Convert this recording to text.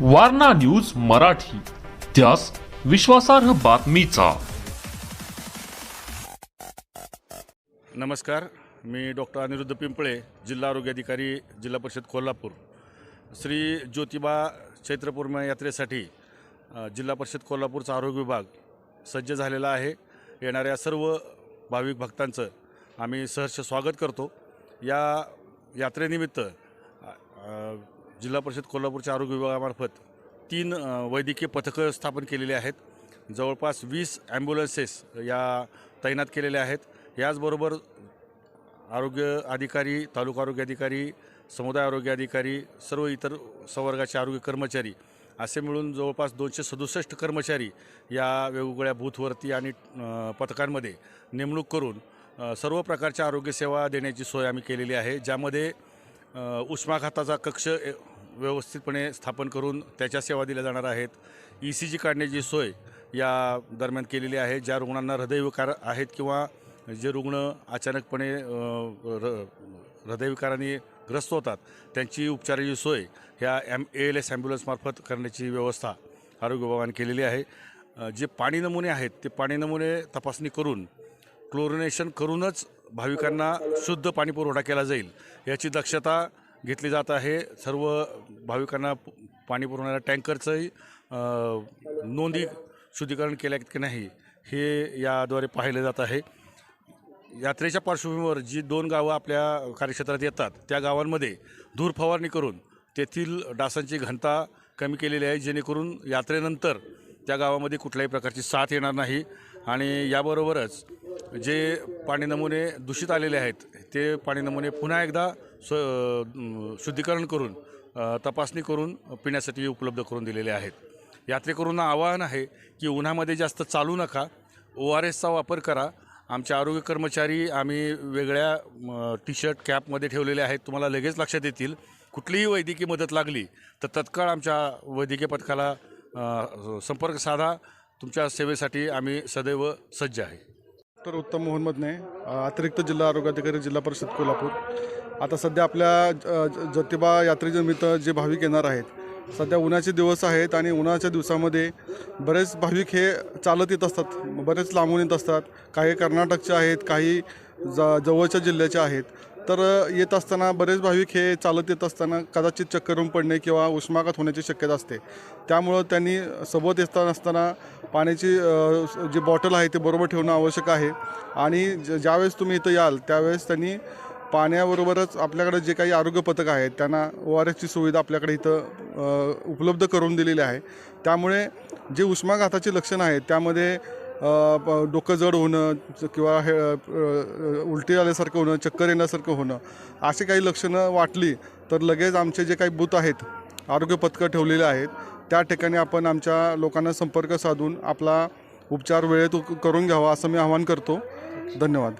Warna news Marathi. त्यास विश्वासार्ह बातमीचा. नमस्कार मी डॉक्टर अनिरुद्ध पिंपळे जिल्हा आरोग्य अधिकारी जिल्हा परिषद कोल्हापूर. श्री ज्योतिबा चैत्र यात्रेसाठी जिल्हा परिषद कोल्हापूरचा आरोग्य विभाग सज्ज झालेला आहे. येणाऱ्या सर्व भाविक भक्तांचं आम्ही सहर्ष स्वागत करतो. या यात्रेनिमित्त जिल्हा परिषद कोल्हापूरच्या आरोग्य विभागामार्फत तीन वैद्यकीय पथकं स्थापन केलेली आहेत. जवळपास वीस ॲम्ब्युलन्सेस या तैनात केलेल्या आहेत. याचबरोबर आरोग्य अधिकारी तालुका आरोग्य अधिकारी समुदाय आरोग्य अधिकारी सर्व इतर संवर्गाचे आरोग्य कर्मचारी असे मिळून जवळपास दोनशे सदुसष्ट कर्मचारी या वेगवेगळ्या बूथवरती आणि पथकांमध्ये नेमणूक करून सर्व प्रकारच्या आरोग्यसेवा देण्याची सोय आम्ही केलेली आहे. ज्यामध्ये उष्माघाताचा कक्ष ए, व्यवस्थितपणे स्थापन करून त्याच्या सेवा दिल्या जाणार आहेत. ई सी जी काढण्याची सोय या दरम्यान केलेली आहे ज्या रुग्णांना हृदयविकार आहेत किंवा जे रुग्ण अचानकपणे र हृदयविकाराने ग्रस्त होतात त्यांची उपचाराची सोय ह्या एम एल एस ॲम्ब्युलन्समार्फत करण्याची व्यवस्था आरोग्य विभागाने केलेली आहे. जे पाणी नमुने आहेत ते पाणी नमुने तपासणी करून क्लोरिनेशन करूनच भाविकांना शुद्ध पाणी पुरवठा केला जाईल याची दक्षता घेतली जात आहे. सर्व भाविकांना पाणी पुरवणाऱ्या टँकरचंही नोंदी शुद्धीकरण केल्या की नाही हे याद्वारे पाहिलं जात आहे. यात्रेच्या पार्श्वभूमीवर जी दोन गावं आपल्या कार्यक्षेत्रात येतात त्या गावांमध्ये धूर फवारणी करून तेथील डासांची घनता कमी केलेली आहे. जेणेकरून यात्रेनंतर त्या गावामध्ये कुठल्याही प्रकारची साथ येणार नाही आणि याबरोबरच जे पाणी नमुने दूषित आलेले आहेत ते पाणी नमुने पुन्हा एकदा स्व शुद्धीकरण करून तपासणी करून पिण्यासाठी उपलब्ध करून दिलेले आहेत. यात्रेकरूंना आवाहन आहे की उन्हामध्ये जास्त चालू नका ओ आर एसचा वापर करा. आमचे आरोग्य कर्मचारी आम्ही वेगळ्या टी शर्ट कॅपमध्ये ठेवलेले आहेत. तुम्हाला लगेच लक्षात येतील. कुठलीही वैद्यकीय मदत लागली तर तत्काळ आमच्या वैद्यकीय पथकाला संपर्क साधा. तुमच्या सेवेसाठी आम्ही सदैव सज्ज आहे. डॉक्टर उत्तम मोहन मदने अतिरिक्त जिल्हा आरोग्य अधिकारी जिल्हा परिषद कोल्हापूर. आता सध्या आपल्या अ, ज- ज्योतिबा यात्रेनिमित्त जे भाविक येणार आहेत सध्या उन्हाचे दिवस आहेत आणि उन्हाच्या दिवसामध्ये बरेच भाविक हे चालत येत असतात बरेच लांबून येत असतात. काही कर्नाटकचे आहेत काही ज जवळच्या जिल्ह्याचे आहेत. तर येत असताना बरेच भाविक हे चालत येत असताना कदाचित चक्करून पडणे किंवा उष्माघात होण्याची शक्यता असते. त्यामुळं त्यांनी सोबत येत असताना पाण्याची जी बॉटल आहे ते बरोबर ठेवणं आवश्यक आहे. आणि ज- ज्यावेळेस तुम्ही इथं याल त्यावेळेस त्यांनी पाण्याबरोबरच आपल्याकडे जे काही आरोग्य पथक आहेत त्यांना ओ आर एसची सुविधा आपल्याकडे इथं उपलब्ध करून दिलेली आहे. त्यामुळे जे उष्माघाताची लक्षणं आहेत त्यामध्ये डोकं जड होणं च- किंवा हे उलटी आल्यासारखं होणं चक्कर येण्यासारखं होणं अशी काही लक्षणं वाटली तर लगेच आमचे जे काही बूथ आहेत आरोग्य पथकं ठेवलेले आहेत त्या ठिकाणी आपण आमच्या लोकांना संपर्क साधून आपला उपचार वेळेत करून घ्यावा असं मी आवाहन करतो. धन्यवाद.